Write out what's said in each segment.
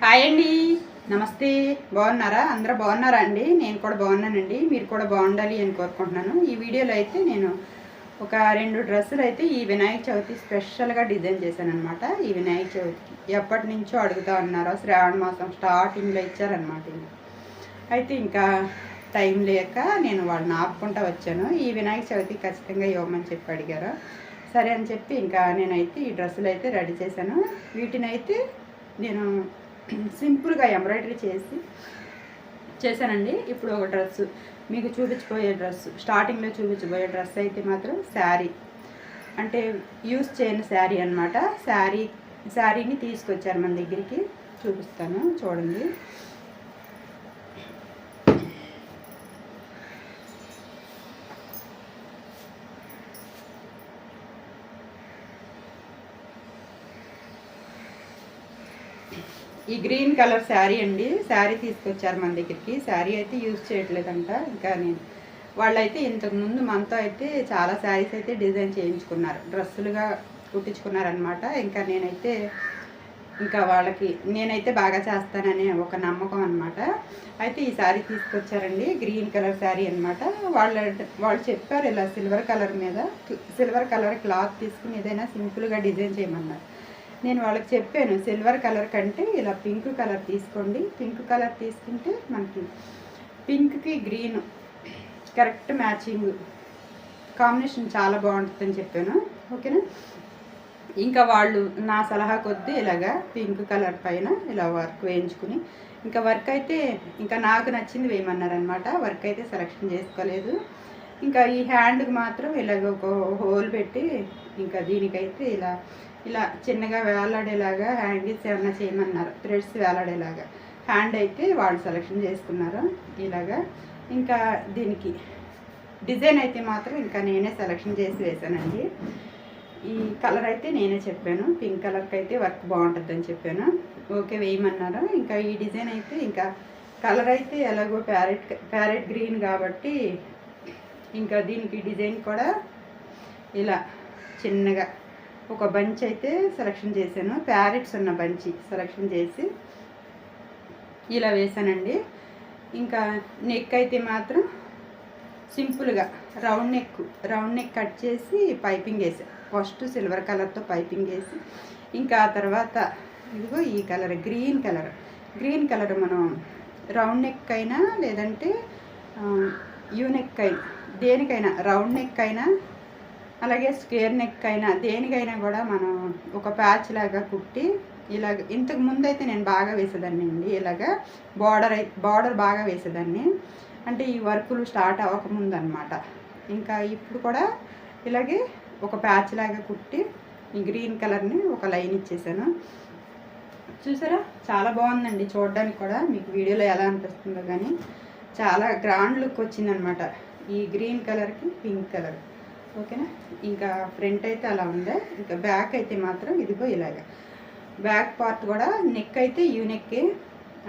Hi అండి. నమస్తే. బాగున్నారా? అందరూ బాగున్నారా అండి? నేను కూడా బాగున్నానండి. మీరు కూడా బాగుండాలి అని కోరుకుంటున్నాను. ఈ వీడియోలో అయితే నేను ఒక రెండు డ్రెస్సులు అయితే ఈ వినాయక చవితి స్పెషల్గా డిజైన్ చేశాను అనమాట ఈ వినాయక చవితికి ఎప్పటి నుంచో అడుగుతా ఉన్నారు. శ్రావణ మాసం స్టార్టింగ్లో ఇచ్చారనమాట అయితే ఇంకా టైం లేక నేను వాళ్ళని ఆపుకుంటా వచ్చాను. ఈ వినాయక చవితి ఖచ్చితంగా ఇవ్వమని చెప్పి అడిగారు. సరే అని చెప్పి ఇంకా నేనైతే ఈ డ్రెస్సులు అయితే రెడీ చేశాను. వీటిని అయితే నేను సింపుల్గా ఎంబ్రాయిడరీ చేసి చేశానండి. ఇప్పుడు ఒక డ్రెస్సు. మీకు చూపించబోయే డ్రెస్ స్టార్టింగ్లో చూపించబోయే డ్రెస్ అయితే మాత్రం శారీ. అంటే యూస్ చేయని శారీ అనమాట శారీ శారీని తీసుకొచ్చారు మన దగ్గరికి. చూపిస్తాను. చూడండి. ఈ గ్రీన్ కలర్ శారీ అండి. శారీ తీసుకొచ్చారు మన దగ్గరికి. శారీ అయితే యూజ్ చేయట్లేదంట. ఇంకా నేను వాళ్ళైతే ఇంతకుముందు మనతో అయితే చాలా శారీస్ అయితే డిజైన్ చేయించుకున్నారు. డ్రెస్సులుగా కుట్టించుకున్నారనమాట ఇంకా నేనైతే ఇంకా వాళ్ళకి నేనైతే బాగా చేస్తాననే ఒక నమ్మకం అనమాట అయితే ఈ శారీ తీసుకొచ్చారండి. గ్రీన్ కలర్ శారీ అనమాట వాళ్ళ వాళ్ళు చెప్పారు ఇలా సిల్వర్ కలర్ మీద సిల్వర్ కలర్ క్లాత్ తీసుకుని ఏదైనా సింపుల్గా డిజైన్ చేయమన్నారు. నేను వాళ్ళకి చెప్పాను సిల్వర్ కలర్ కంటే ఇలా పింక్ కలర్ తీసుకోండి. పింక్ కలర్ తీసుకుంటే మనకి పింక్కి గ్రీన్ కరెక్ట్ మ్యాచింగ్ కాంబినేషన్ చాలా బాగుంటుందని చెప్పాను. ఓకేనా? ఇంకా వాళ్ళు నా సలహా కొద్దీ ఇలాగా పింక్ కలర్ పైన ఇలా వర్క్ వేయించుకుని ఇంకా వర్క్ అయితే ఇంకా నాకు నచ్చింది వేయమన్నారనమాట వర్క్ అయితే సెలెక్షన్ చేసుకోలేదు. ఇంకా ఈ హ్యాండ్కి మాత్రం ఇలాగ ఒక హోల్ పెట్టి ఇంకా దీనికైతే ఇలా ఇలా చిన్నగా వేలాడేలాగా హ్యాండిల్స్ ఏమన్నా చేయమన్నారు థ్రెడ్స్ వేలాడేలాగా. హ్యాండ్ అయితే వాళ్ళు సెలెక్షన్ చేసుకున్నారు ఇలాగా. ఇంకా దీనికి డిజైన్ అయితే మాత్రం ఇంకా నేనే సెలెక్షన్ చేసి వేశానండి. ఈ కలర్ అయితే నేనే చెప్పాను పింక్ కలర్కి అయితే వర్క్ బాగుంటుందని చెప్పాను. ఓకే వేయమన్నారు. ఇంకా ఈ డిజైన్ అయితే ఇంకా కలర్ అయితే ఎలాగో ప్యారెట్ ప్యారెట్ గ్రీన్ కాబట్టి ఇంకా దీనికి డిజైన్ కూడా ఇలా చిన్నగా ఒక బంచ్ అయితే సెలెక్షన్ చేశాను. ప్యారెట్స్ ఉన్న బంచి సెలెక్షన్ చేసి ఇలా వేసానండి ఇంకా నెక్ అయితే మాత్రం సింపుల్గా round neck round neck cut చేసి పైపింగ్ వేసాను ఫస్ట్ సిల్వర్ కలర్తో పైపింగ్ వేసి ఇంకా ఆ తర్వాత ఇదిగో ఈ colour green colour. Green colour మనం రౌండ్ నెక్ అయినా లేదంటే యూనెక్ అయినా దేనికైనా రౌండ్ నెక్ అయినా అలాగే స్క్వేర్ నెక్ అయినా దేనికైనా కూడా మనం ఒక ప్యాచ్ లాగా కుట్టి ఇలాగ ఇంతకు ముందు అయితే నేను బాగా వేసేదాన్ని అండి. ఇలాగా బార్డర్ బార్డర్ బాగా వేసేదాన్ని. అంటే ఈ వర్కులు స్టార్ట్ అవ్వకముందు అనమాట ఇంకా ఇప్పుడు కూడా ఇలాగే ఒక ప్యాచ్ లాగా కుట్టి ఈ గ్రీన్ కలర్ని ఒక లైన్ ఇచ్చేసాను. చూసారా? చాలా బాగుందండి చూడడానికి కూడా. మీకు వీడియోలో ఎలా అనిపిస్తుందో కానీ చాలా గ్రాండ్ లుక్ వచ్చిందనమాట ఈ గ్రీన్ కలర్కి పింక్ కలర్. ఓకేనా? ఇంకా ఫ్రంట్ అయితే అలా ఉందా? ఇంకా బ్యాక్ అయితే మాత్రం ఇదిగో ఇలాగ. బ్యాక్ పార్ట్ కూడా నెక్ అయితే యూ నెక్కే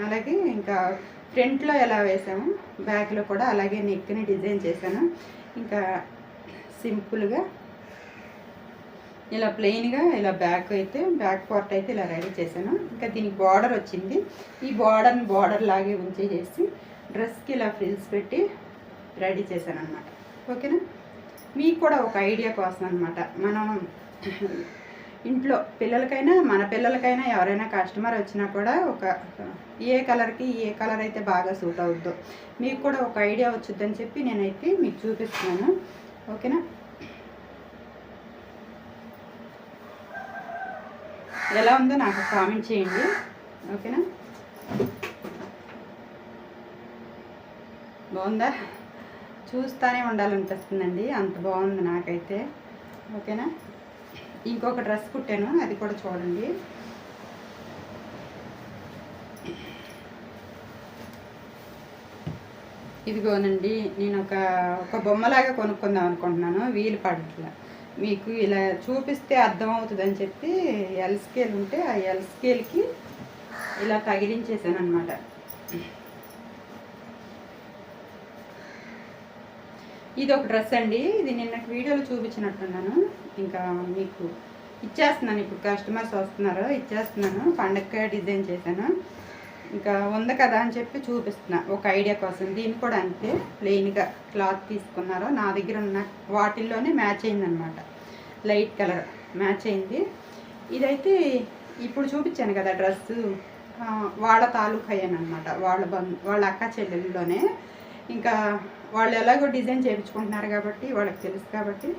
అలాగే ఇంకా ఫ్రంట్లో ఎలా వేసాము? బ్యాక్లో కూడా అలాగే నెక్ని డిజైన్ చేశాను. ఇంకా సింపుల్గా ఇలా ప్లెయిన్గా ఇలా బ్యాక్ అయితే బ్యాక్ పార్ట్ అయితే ఇలా రెడీ చేశాను. ఇంకా దీనికి బార్డర్ వచ్చింది. ఈ బార్డర్ని బార్డర్ లాగే ఉంచేసేసి డ్రెస్కి ఇలా ఫ్రిల్స్ పెట్టి రెడీ చేశాను అనమాట ఓకేనా? మీకు కూడా ఒక ఐడియా కోసం అనమాట మనం ఇంట్లో పిల్లలకైనా మన పిల్లలకైనా ఎవరైనా కస్టమర్ వచ్చినా కూడా ఒక ఏ కలర్కి ఏ కలర్ అయితే బాగా సూట్ అవుద్దో మీకు కూడా ఒక ఐడియా వచ్చుద్దని చెప్పి నేనైతే మీకు చూపిస్తున్నాను. ఓకేనా? ఎలా ఉందో నాకు కామెంట్ చేయండి. ఓకేనా? బాగుందా? చూస్తానే ఉండాలనిపిస్తుందండి. అంత బాగుంది నాకైతే. ఓకేనా? ఇంకొక డ్రెస్ కుట్టాను. అది కూడా చూడండి. ఇదిగోనండి నేను ఒక ఒక బొమ్మలాగా కొనుక్కుందాం అనుకుంటున్నాను. వీలు పడట్లా. మీకు ఇలా చూపిస్తే అర్థమవుతుందని చెప్పి ఎల్ స్కేల్ ఉంటే ఆ ఎల్ స్కేల్కి ఇలా తగిలించేసాను అనమాట ఇది ఒక డ్రెస్ అండి. ఇది నిన్న వీడియోలో చూపించినట్టున్నాను. ఇంకా మీకు ఇచ్చేస్తున్నాను. ఇప్పుడు కస్టమర్స్ వస్తున్నారు ఇచ్చేస్తున్నాను. పండగ డిజైన్ చేశాను. ఇంకా ఉంది కదా అని చెప్పి చూపిస్తున్నా. ఒక ఐడియా కోసం. దీన్ని కూడా అంతే. ప్లెయిన్గా క్లాత్ తీసుకున్నారు నా దగ్గర ఉన్న వాటిల్లోనే మ్యాచ్ అయిందనమాట. లైట్ కలర్ మ్యాచ్ అయింది. ఇదైతే ఇప్పుడు చూపించాను కదా డ్రెస్సు. వాళ్ళ తాలూకా అయ్యాను అనమాట వాళ్ళ బంధు వాళ్ళ అక్క చెల్లెల్లోనే ఇంకా వాళ్ళు ఎలాగో డిజైన్ చేయించుకుంటున్నారు కాబట్టి వాళ్ళకి తెలుసు కాబట్టి.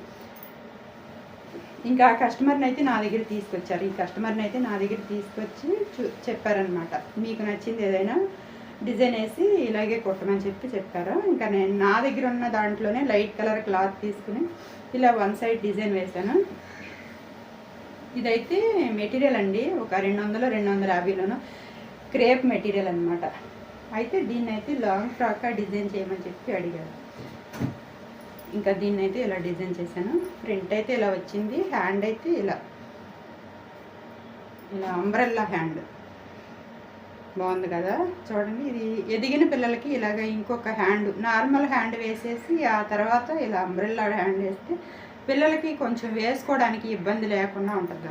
ఇంకా ఆ కస్టమర్ని అయితే నా దగ్గర తీసుకొచ్చారు. ఈ కస్టమర్ని అయితే నా దగ్గర తీసుకొచ్చి చూ చెప్పారనమాట మీకు నచ్చింది ఏదైనా డిజైన్ వేసి ఇలాగే కొట్టమని చెప్పి చెప్పారు. ఇంకా నేను నా దగ్గర ఉన్న దాంట్లోనే లైట్ కలర్ క్లాత్ తీసుకుని ఇలా వన్ సైడ్ డిజైన్ వేశాను. ఇదైతే మెటీరియల్ అండి. ఒక రెండు వందలు రెండు వందల యాభైలోను క్రేప్ మెటీరియల్ అనమాట అయితే దీన్ని అయితే లాంగ్ ఫ్రాక్గా డిజైన్ చేయమని చెప్పి అడిగారు. ఇంకా దీన్ని అయితే ఇలా డిజైన్ చేశాను. ప్రింట్ అయితే ఇలా వచ్చింది. హ్యాండ్ అయితే ఇలా. ఇలా అంబ్రెల్లా హ్యాండ్ బాగుంది కదా? చూడండి ఇది ఎదిగిన పిల్లలకి ఇలాగ ఇంకొక హ్యాండ్ నార్మల్ హ్యాండ్ వేసేసి ఆ తర్వాత ఇలా అంబ్రెల్లా హ్యాండ్ వేస్తే పిల్లలకి కొంచెం వేసుకోవడానికి ఇబ్బంది లేకుండా ఉంటుంది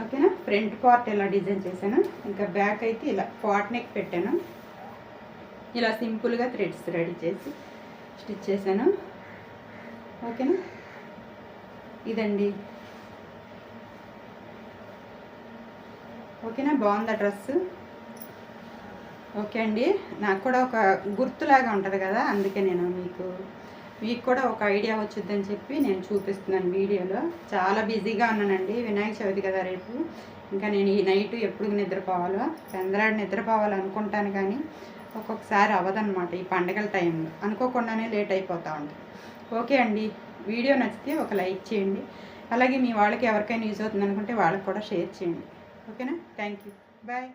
ఓకేనా? ఫ్రంట్ పార్ట్ ఇలా డిజైన్ చేశాను? ఇంకా బ్యాక్ అయితే ఇలా పాట్ నెక్ పెట్టాను. ఇలా సింపుల్గా థ్రెడ్స్ రెడీ చేసి స్టిచ్ చేశాను. ఓకేనా? ఇదండి. ఓకేనా? బాగుందా డ్రెస్? ఓకే అండి. నాకు కూడా ఒక గుర్తులాగా ఉంటుంది కదా అందుకే నేను మీకు మీకు కూడా ఒక ఐడియా వచ్చిందని చెప్పి నేను చూపిస్తున్నాను వీడియోలో. చాలా బిజీగా ఉన్నానండి వినాయక చవితి కదా రేపు. ఇంకా నేను ఈ నైట్ ఎప్పుడు నిద్రపోవాలో చంద్రాడు నిద్రపోవాలనుకుంటాను కానీ ఒక్కొక్కసారి అవ్వదన్నమాట ఈ పండగల టైంలో. అనుకోకుండానే లేట్ అయిపోతూ ఉంటుంది ఓకే అండి వీడియో నచ్చితే ఒక లైక్ చేయండి. అలాగే మీ వాళ్ళకి ఎవరికైనా యూజ్ అవుతుంది అనుకుంటే వాళ్ళకి కూడా షేర్ చేయండి. ఓకేనా? Thank you. బాయ్.